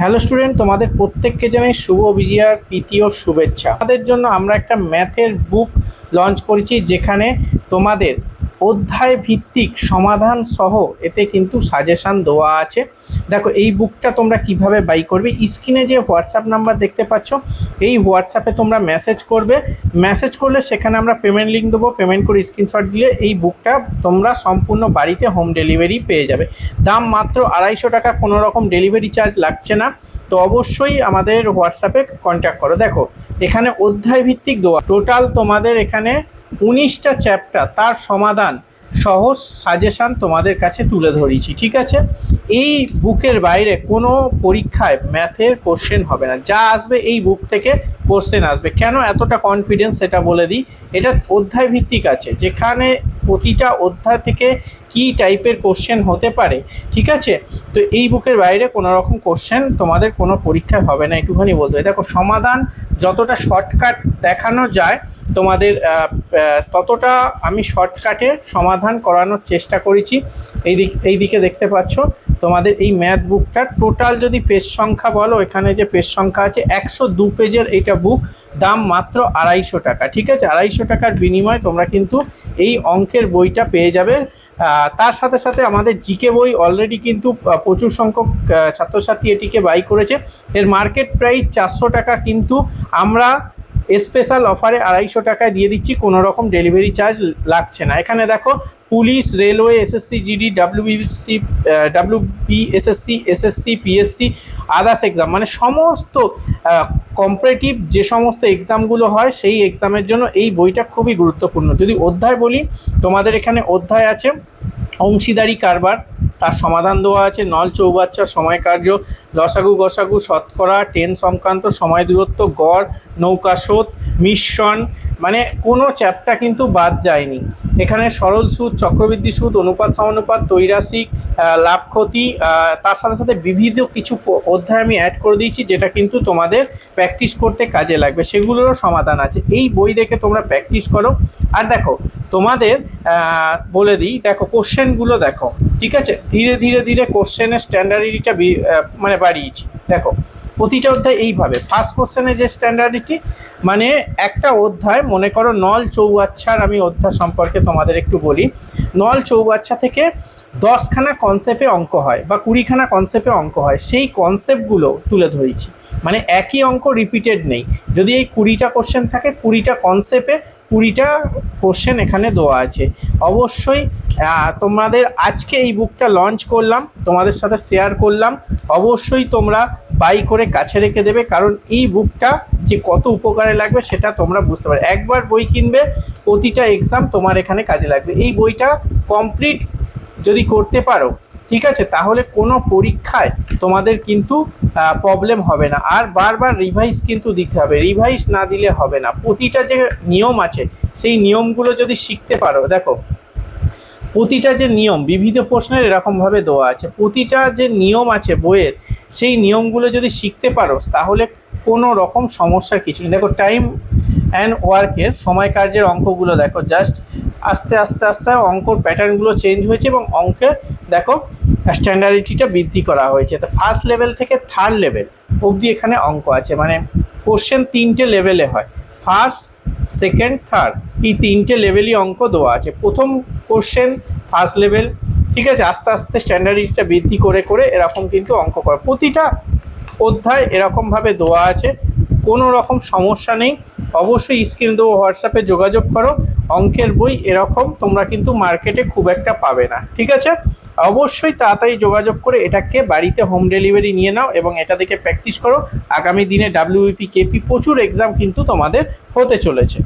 Hello student তোমাদের প্রত্যেককে জানাই শুভ বিজয়ার প্রীতি ও শুভেচ্ছা। আমাদের জন্য আমরা একটা ম্যাথের বুক লঞ্চ করেছি, যেখানে তোমাদের অধ্যায় ভিত্তিক সমাধান সহ এতে কিন্তু সাজেশান দেওয়া আছে। দেখো, এই বুকটা তোমরা কীভাবে বাই করবে? স্ক্রিনে যে হোয়াটসঅ্যাপ নাম্বার দেখতে পাচ্ছ, এই হোয়াটসঅ্যাপে তোমরা মেসেজ করবে। মেসেজ করলে সেখানে আমরা পেমেন্ট লিঙ্ক দেবো। পেমেন্ট করে স্ক্রিনশট দিলে এই বুকটা তোমরা সম্পূর্ণ বাড়িতে হোম ডেলিভারি পেয়ে যাবে। দাম মাত্র আড়াইশো টাকা, কোনো রকম ডেলিভারি চার্জ লাগছে না। তো অবশ্যই আমাদের হোয়াটসঅ্যাপে কন্ট্যাক্ট করো। দেখো, এখানে অধ্যায় ভিত্তিক দেওয়া। টোটাল তোমাদের এখানে উনিশটা চ্যাপ্টার তার সমাধান সহজ সাজেশান তোমাদের কাছে তুলে ধরেছি, ঠিক আছে? এই বুকের বাইরে কোনো পরীক্ষায় ম্যাথের কোশ্চেন হবে না। যা আসবে এই বুক থেকে কোশ্চেন আসবে। কেন এতটা কনফিডেন্স সেটা বলে দিই? এটা অধ্যায় ভিত্তিক আছে। যেখানে প্রতিটা অধ্যায় থেকে কি টাইপের কোশ্চেন হতে পারে, ঠিক আছে? তো এই বুকের বাইরে কোনো রকম কোশ্চেন তোমাদের কোনো পরীক্ষায় হবে না। একটুখানি বলতে দেখো, সমাধান যতটা শর্টকাট দেখানো যায় তোমাদের ততটা আমি শর্টকাটে সমাধান করানোর চেষ্টা করেছি। এই দিক, এই দিকে দেখতে পাচ্ছ, তোমাদের এই ম্যাথ বুকটা টোটাল যদি পেজ সংখ্যা বলো, এখানে যে পেজ সংখ্যা আছে, একশো দু পেজের এইটা বুক দাম মাত্র আড়াইশো টাকা, ঠিক আছে? আড়াইশো টাকার বিনিময়ে তোমরা কিন্তু এই অঙ্কের বইটা পেয়ে যাবে। তার সাথে সাথে আমাদের জিকে বই অলরেডি কিন্তু প্রচুর সংখ্যক ছাত্রছাত্রী এটিকে বাই করেছে। এর মার্কেট প্রাইস চারশো টাকা কিন্তু আমরা স্পেশাল অফারে আড়াইশো টাকায় দিয়ে দিচ্ছি কোনো রকম ডেলিভারি চার্জ লাগছে না। এখানে দেখো, police, railway, SSC, GD WBC WB SSC SSC PSC others exam মানে সমস্ত কম্পারেটিভ যে সমস্ত এক্সামগুলো হয়, সেই এক্সামের জন্য এই বইটা খুবই গুরুত্বপূর্ণ। যদি অধ্যায় বলি, তোমাদের এখানে অধ্যায় আছে, অংশীদারি কারবার। তার সমাধান দেওয়া আছে, নল চৌবাচ্চা সময় কার্য লসাগু, গসাগু, শতকরা টেন সংক্রান্ত, সময় দূরত্ব, গড়, নৌকা স্রোত, মিশ্রণ মানে কোনো চ্যাপটা কিন্তু বাদ যায়নি। এখানে সরল সুদ, চক্রবৃদ্ধি সুদ, অনুপাত, সমানুপাত তৈরাসিক লাভ ক্ষতি তার সাথে সাথে বিবিধ কিছু অধ্যায় আমি অ্যাড করে দিয়েছি যেটা কিন্তু তোমাদের প্র্যাকটিস করতে কাজে লাগবে। সেগুলোরও সমাধান আছে। এই বই দেখে তোমরা প্র্যাকটিস করো। আর দেখো, তোমাদের বলে দিই, দেখো কোশ্চেনগুলো দেখো, ঠিক আছে? ধীরে ধীরে ধীরে কোশ্চেনের স্ট্যান্ডার্ডিটিটা মানে বাড়িয়েছি। দেখো প্রতিটা অধ্যায় এইভাবে। ফার্স্ট কোশ্চেনের যে স্ট্যান্ডার্ডিটি মানে একটা অধ্যায়, মনে করো নল চৌবাচ্চার আমি অধ্যায় সম্পর্কে তোমাদের একটু বলি। নল চৌবাচ্চা থেকে দশখানা কনসেপ্টে অঙ্ক হয় বা কুড়িখানা কনসেপ্টে অঙ্ক হয়। সেই কনসেপ্টগুলো তুলে ধরেছি। মানে একই অঙ্ক রিপিটেড নেই। যদি এই কুড়িটা কোশ্চেন থাকে, কুড়িটা কনসেপ্টে কুড়িটা কোশ্চেন এখানে দেওয়া আছে। অবশ্যই তোমাদের আজকে এই বুকটা লঞ্চ করলাম, তোমাদের সাথে শেয়ার করলাম। অবশ্যই তোমরা বাই করে কাছে রেখে দেবে, কারণ এই বুকটা যে কত উপকারে লাগবে সেটা তোমরা বুঝতে পারবে। একবার বই কিনবে, প্রতিটা এক্সাম তোমার এখানে কাজে লাগবে। এই বইটা কমপ্লিট যদি করতে পারো, ঠিক আছে, তাহলে কোনো পরীক্ষায় তোমাদের কিন্তু প্রবলেম হবে না। আর বারবার রিভাইস কিন্তু দিতে হবে। রিভাইস না দিলে হবে না। প্রতিটা যে নিয়ম আছে, সেই নিয়মগুলো যদি শিখতে পারো, দেখো, প্রতিটা যে নিয়ম, বিবিধ প্রশ্নের এরকমভাবে দেওয়া আছে। প্রতিটা যে নিয়ম আছে বইয়ের সেই নিয়মগুলো যদি শিখতে পারো, তাহলে কোনো রকম সমস্যার কিছু নেই। দেখো টাইম অ্যান্ড ওয়ার্কের সময় কার্যের অঙ্কগুলো দেখো জাস্ট আস্তে আস্তে আস্তে অঙ্কর প্যাটার্নগুলো চেঞ্জ হয়েছে এবং অঙ্কে দেখো স্ট্যান্ডার্ডিটিটা বৃদ্ধি করা হয়েছে। তো ফার্স্ট লেভেল থেকে থার্ড লেভেল অবধি এখানে অঙ্ক আছে। মানে কোশ্চেন তিনটে লেভেলে হয়। ফার্স্ট সেকেন্ড থার্ড এই তিনটে লেভেলই অঙ্ক দেওয়া আছে। প্রথম কোশ্চেন ফার্স্ট লেভেল ঠিক আছে, আস্তে আস্তে স্ট্যান্ডার্ডিটিটা বৃদ্ধি করে করে এরকম কিন্তু অঙ্ক করা। প্রতিটা অধ্যায় এরকমভাবে দেওয়া আছে, কোনো রকম সমস্যা নেই। অবশ্যই স্ক্রিন দেবো হোয়াটসঅ্যাপে যোগাযোগ করো, অঙ্কের বই এরকম, তোমরা কিন্তু মার্কেটে খুব একটা পাবে না, ঠিক আছে? অবশ্যই তাড়াতাড়ি যোগাযোগ করে এটাকে বাড়িতে হোম ডেলিভারি নিয়ে নাও এবং এটা দেখে প্র্যাকটিস করো। আগামী দিনে ডাব্লিউপি কেপি প্রচুর এক্সাম কিন্তু তোমাদের হতে চলেছে।